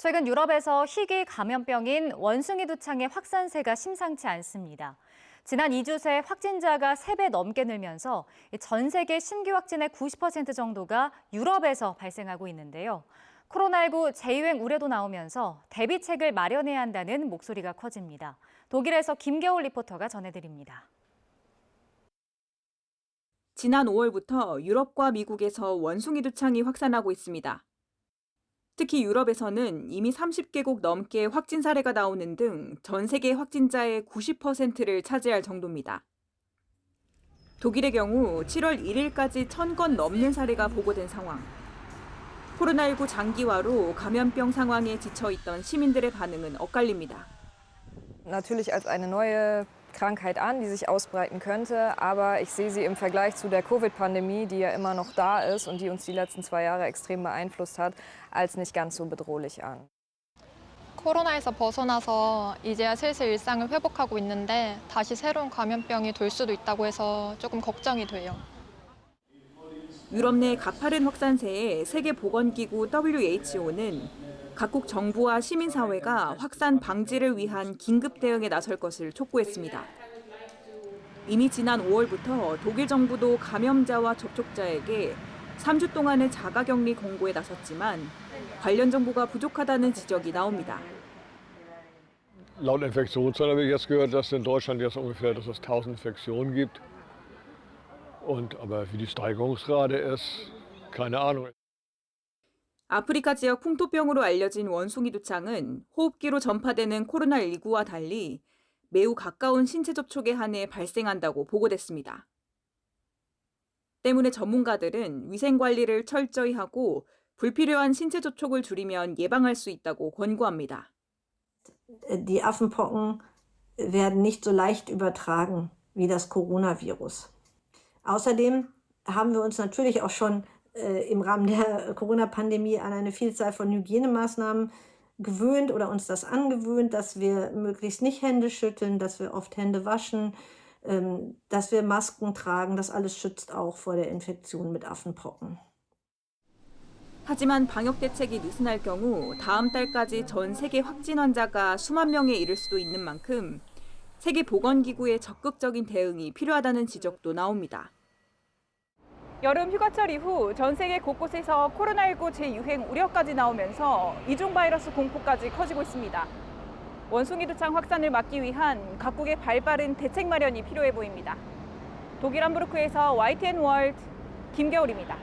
최근 유럽에서 희귀 감염병인 원숭이 두창의 확산세가 심상치 않습니다. 지난 2주 새 확진자가 3배 넘게 늘면서 전 세계 신규 확진의 90% 정도가 유럽에서 발생하고 있는데요. 코로나19 재유행 우려도 나오면서 대비책을 마련해야 한다는 목소리가 커집니다. 독일에서 김겨울 리포터가 전해드립니다. 지난 5월부터 유럽과 미국에서 원숭이 두창이 확산하고 있습니다. 특히 유럽에서는 이미 30개국 넘게 확진 사례가 나오는 등 전 세계 확진자의 90%를 차지할 정도입니다. 독일의 경우 7월 1일까지 1000건 넘는 사례가 보고된 상황. 코로나19 장기화로 감염병 상황에 지쳐 있던 시민들의 반응은 엇갈립니다. natürlich als eine neue Krankheit an, die sich ausbreiten könnte. Aber ich sehe sie im Vergleich zu der Covid-Pandemie, die ja immer noch da ist und die uns die letzten zwei Jahre extrem beeinflusst hat, als nicht ganz so bedrohlich an. 코로나에서 벗어나서 이제야 슬슬 일상을 회복하고 있는데 다시 새로운 감염병이 돌 수도 있다고 해서 조금 걱정이 돼요. 유럽 내 가파른 확산세에 세계보건기구 WHO는 각국 정부와 시민사회가 확산 방지를 위한 긴급 대응에 나설 것을 촉구했습니다. 이미 지난 5월부터 독일 정부도 감염자와 접촉자에게 3주 동안의 자가격리 공고에 나섰지만 관련 정보가 부족하다는 지적이 나옵니다. Laut Infektionszahlen habe ich jetzt gehört, dass in Deutschland jetzt ungefähr, dass es 1000 Infektionen gibt. Und, aber wie die Steigerungsrate ist, keine Ahnung. 아프리카 지역 풍토병으로 알려진 원숭이 두창은 호흡기로 전파되는 코로나19와 달리 매우 가까운 신체 접촉에 한해 발생한다고 보고됐습니다. 때문에 전문가들은 위생 관리를 철저히 하고 불필요한 신체 접촉을 줄이면 예방할 수 있다고 권고합니다. Die Affenpocken werden nicht so leicht übertragen wie das Coronavirus. Außerdem haben wir uns natürlich auch schon äh, im Rahmen der Corona-Pandemie an eine Vielzahl von Hygienemaßnahmen gewöhnt oder uns das angewöhnt, dass wir möglichst nicht Hände schütteln, dass wir oft Hände waschen, ähm, dass wir Masken tragen. Das alles schützt auch vor der Infektion mit Affenpocken. 하지만 방역 대책이 느슨할 경우 다음 달까지 전 세계 확진 환자가 수만 명에 이를 수도 있는 만큼 세계보건기구의 적극적인 대응이 필요하다는 지적도 나옵니다. 여름 휴가철 이후 전 세계 곳곳에서 코로나19 재유행 우려까지 나오면서 이중 바이러스 공포까지 커지고 있습니다. 원숭이 두창 확산을 막기 위한 각국의 발빠른 대책 마련이 필요해 보입니다. 독일 함부르크에서 YTN 월드 김겨울입니다.